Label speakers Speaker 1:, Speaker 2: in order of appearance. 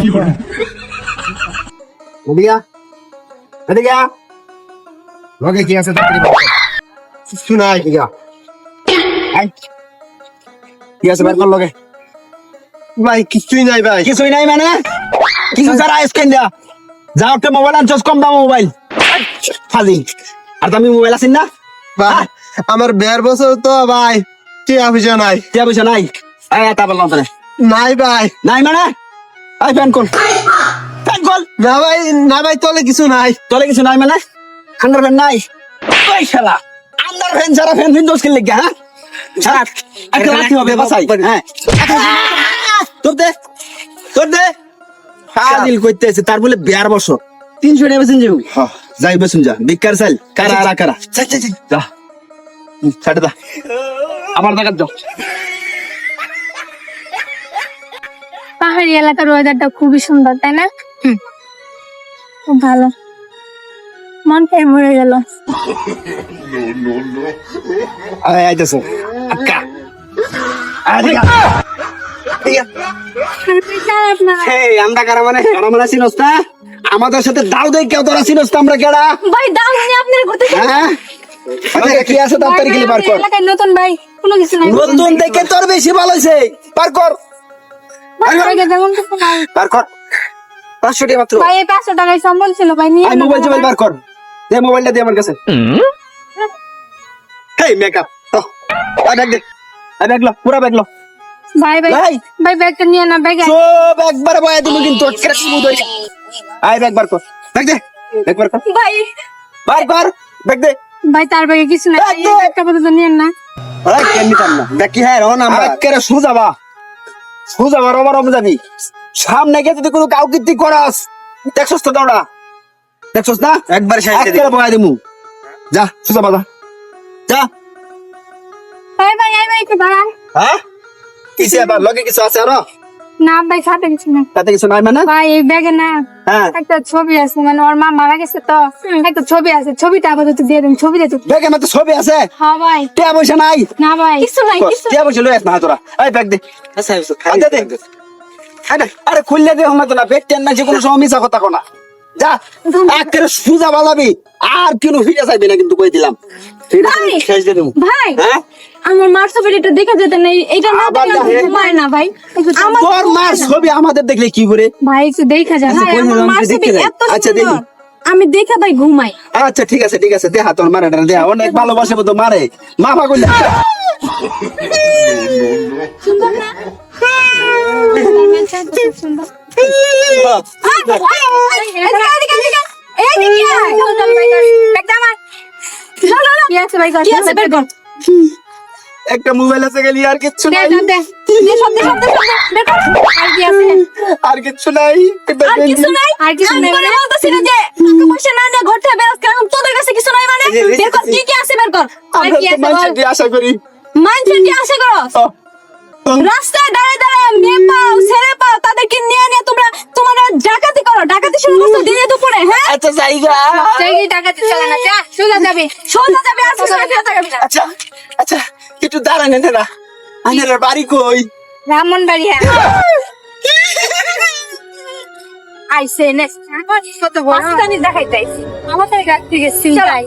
Speaker 1: এদিকে। এদিকে। লগে কি আছে তাড়াতাড়ি বের। কিছু নাই এদিকে। আই। কি আছে বের কর লগে ভাই কিছুই নাই ভাই
Speaker 2: কিছুই নাই মানে কিছু ছাড়া স্ক্যান দেয়া যাও একটা মোবাইল আনছস কম দাম মোবাইল ফাজি আর তুমি মোবাইল আছিস না
Speaker 1: ভাই আমার বিয়ার বছর তো ভাই টিয়া পয়সা নাই
Speaker 2: টিয়া পয়সা নাই আয় তা বললাম
Speaker 1: নাই ভাই
Speaker 2: নাই মানে আই ফ্যান কল ফ্যান কল
Speaker 1: না ভাই না ভাই তলে কিছু নাই।
Speaker 2: তোলে কিছু নাই মানে? আন্ডার ফ্যান নাই? ওই শালা আন্ডার ফ্যান ছাড়া ফ্যান ফ্যান দোষ কিনলে হ্যাঁ? ছাড়া একটা লাঠি হবে বাসাই হ্যাঁ। তোর দে তোর দে। ফাজিল করতেছে তার বলে বিয়ার বছর। তিনশো টাকা বেছেন যাব। যাই বেছেন যা। বিকার চাল কারা কারা যা। ছাড়ে দা। আবার দেখার যাও।
Speaker 3: পাহাড়ি এলাকার ওয়েদারটা খুবই সুন্দর তাই না? খুব ভালো। মন খেয়ে মরে গেল।
Speaker 2: আইতেছে। আক্কা। আমরা কারা মানে? কারা মানে আমাদের সাথে দাও কেউ তোরা আমরা কেডা?
Speaker 3: ভাই দাম নিয়ে আপনার ঘুরতে
Speaker 2: হ্যাঁ? আচ্ছা, কি আছে তাড়াতাড়ি গেলে পার কর।
Speaker 3: নতুন ভাই কোনো কিছু নাই।
Speaker 2: নতুন দেখে তোর বেশি ভালো হয়েছে পার কর।
Speaker 3: ভাই, ভাইকে তেমন কিছু নাই।
Speaker 2: পার কর। পাঁচশো টাকা মাত্র।
Speaker 3: ভাই এই পাঁচশো টাকায় সম্বল ছিল ভাই নিয়ে
Speaker 2: আই
Speaker 3: নেন
Speaker 2: মোবাইল
Speaker 3: না,
Speaker 2: টোবাইল
Speaker 3: ভাই।
Speaker 2: বার কর। দে মোবাইলটা দে আমার কাছে। হেই মেকআপ আই ব্যাগ দে। আই ব্যাগ লো পুরা ব্যাগ লো।
Speaker 3: ভাই ভাই
Speaker 2: ভাই।
Speaker 3: ভাই ব্যাগটা নিয়ে না ব্যাগে।
Speaker 2: সব একবার বয়া দিবি কিন্তু কেটে শুরু ধরি আই ব্যাগ বার কর। ব্যাগ দে ব্যাগ বার কর।
Speaker 3: ভাই।
Speaker 2: বার কর ব্যাগ দে।
Speaker 3: ভাই তার ব্যাগে কিছু নাই।
Speaker 2: ব্যাগ
Speaker 3: এই
Speaker 2: দে।
Speaker 3: ব্যাগটা পর্যন্ত নিয়ে না।
Speaker 2: আরে কেন নিতাম না? দেখি হ্যাঁ রন আমরা কেরে সুজাবা সুজাবা রবা রম যাবি সামনে গিয়ে যদি কোনো কাউ কীর্তি করাস দেখছস তো দৌড়া দেখছস না?
Speaker 1: একবারে সাইডে
Speaker 2: একবারে বয়া দিমু। যা সুজা যা। যা
Speaker 3: বাই বাই বাই বাই
Speaker 2: হ্যাঁ? কিসে আবার? লগে কিছু আছে আরও?
Speaker 3: না ভাই সাথে কিছু নাই
Speaker 2: তাতে কিছু নাই মানে?
Speaker 3: ভাই এই ব্যাগে না
Speaker 2: হ্যাঁ।
Speaker 3: একটা ছবি আছে মানে ওর মা মারা গেছে তো একটা ছবি আছে ছবিটা আপাতত দিয়ে দিন ছবিটা তো।
Speaker 2: ব্যাগে মতো ছবি আছে?
Speaker 3: হ্যাঁ ভাই।
Speaker 2: টিয়া পয়সা নাই?
Speaker 3: না ভাই। কিছু নাই কিছু
Speaker 2: টিয়া পয়সা লই আস না তোরা। এই ব্যাগ দে।
Speaker 1: আচ্ছা
Speaker 2: আচ্ছা, দে। আরে আরে খুললে দে হমা তো না পেট টেন না যে কোনো সময় মিছা কথা কোনা। যা একেবারে সুজা বাজাবি আর কিনো ফিরে যাইবি না কিন্তু কই দিলাম। ঠিক আছে
Speaker 3: ভাই।
Speaker 2: শেষ দিয়ে দেবো।
Speaker 3: ভাই।
Speaker 2: হ্যাঁ?
Speaker 3: আমার মার ছবিটা একটু দেখে যেতেন এই এটা না দেখলে ঘুমায় না ভাই।
Speaker 2: তোর মার ছবি আমাদের দেখলে কি করে?
Speaker 3: ভাই একটু দেখা যায়
Speaker 2: আচ্ছা,
Speaker 3: ভাই আমার মার ছবি এত
Speaker 2: আচ্ছা,
Speaker 3: সুন্দর।
Speaker 2: দেখি।
Speaker 3: আমি দেখে ভাই ঘুমাই।
Speaker 2: আচ্ছা ঠিক আছে ঠিক আছে দেহা তোর মারে দেহা অনেক ভালোবাসে তো মারে। মাফা করলে
Speaker 3: সুন্দর না? সুন্দর কি আছে ভাই? কি আছে? বের কর।
Speaker 2: একটা মোবাইল আছে গেলি আর কিচ্ছু নাই।
Speaker 3: আর
Speaker 2: কিচ্ছু নাই।
Speaker 3: আর কিছু নাই? আর কিছু নাই মানে? বলতেছি না যে টাকা পয়সা না দিয়ে ঘর থেকে কারণ তোদের কাছে কিছু নাই মানে? বের কর কি কি আছে বের কর? আর
Speaker 2: আমরা তো মানুষের দিয়ে আশা করি।
Speaker 3: মানুষের আশা করো রাস্তায় দাঁড়ায় দাঁড়ায় মেয়ে পাও ছেলে পাও তাদেরকে নিয়ে নিয়ে তোমরা তোমরা ডাকাতি করো। ডাকাতি শুরু করছ দিনে দুপুরে হ্যাঁ?
Speaker 2: আচ্ছা জায়গা।
Speaker 3: সেই ডাকাতি চলে না যা সোজা যাবে। সোজা যাবে আর সোজা না।
Speaker 2: আচ্ছা আচ্ছা। একটু দাঁড়ান না আনের বাড়ি কই?
Speaker 3: ব্রাহ্মণ বাড়ি হ্যাঁ আইসে নেক্সট কত বড় দেখাইতে আইছি। আমাদের গাছ থেকে সিংটাই